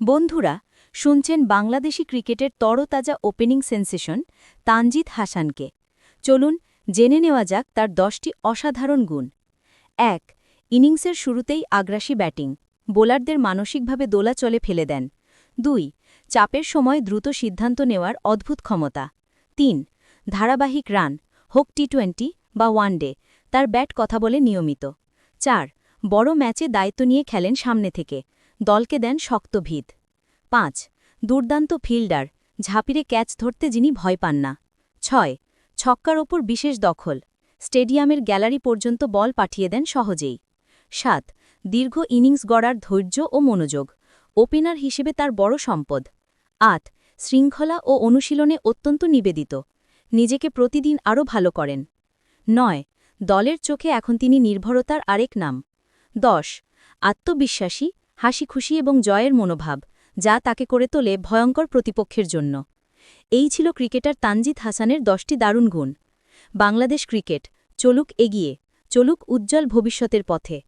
বন্ধুরা, শুনছেন বাংলাদেশি ক্রিকেটের তরতাজা ওপেনিং সেন্সেশন তানজিদ হাসানকে। চলুন জেনে নেওয়া যাক তার দশটি অসাধারণ গুণ। এক, ইনিংসের শুরুতেই আগ্রাসী ব্যাটিং। বোলারদের মানসিকভাবে দোলাচলে ফেলে দেন। দুই, চাপের সময় দ্রুত সিদ্ধান্ত নেওয়ার অদ্ভুত ক্ষমতা। তিন, ধারাবাহিক রান, হোক টি টোয়েন্টি বা ওয়ানডে, তার ব্যাট কথা বলে নিয়মিত। চার, বড় ম্যাচে দায়িত্ব নিয়ে খেলেন সামনে থেকে। দলকে দেন শক্ত ভিত। পাঁচ, দুর্দান্ত ফিল্ডার, ঝাঁপিরে ক্যাচ ধরতে যিনি ভয় পান না। ছয়, ছক্কার ওপর বিশেষ দখল, স্টেডিয়ামের গ্যালারি পর্যন্ত বল পাঠিয়ে দেন সহজেই। সাত, দীর্ঘ ইনিংস গড়ার ধৈর্য ও মনোযোগ, ওপেনার হিসেবে তার বড় সম্পদ। আট, শৃঙ্খলা ও অনুশীলনে অত্যন্ত নিবেদিত, নিজেকে প্রতিদিন আরও ভালো করেন। নয়, দলের চোখে এখন তিনি নির্ভরতার আরেক নাম। দশ, আত্মবিশ্বাসী হাসি খুশি এবং জয়ের মনোভাব, যা তাকে করে তোলে ভয়ঙ্কর প্রতিপক্ষের জন্য। এই ছিল ক্রিকেটার তানজিদ হাসানের দশটি দারুণ গুণ। বাংলাদেশ ক্রিকেট, চলুক এগিয়ে, চলুক উজ্জ্বল ভবিষ্যতের পথে।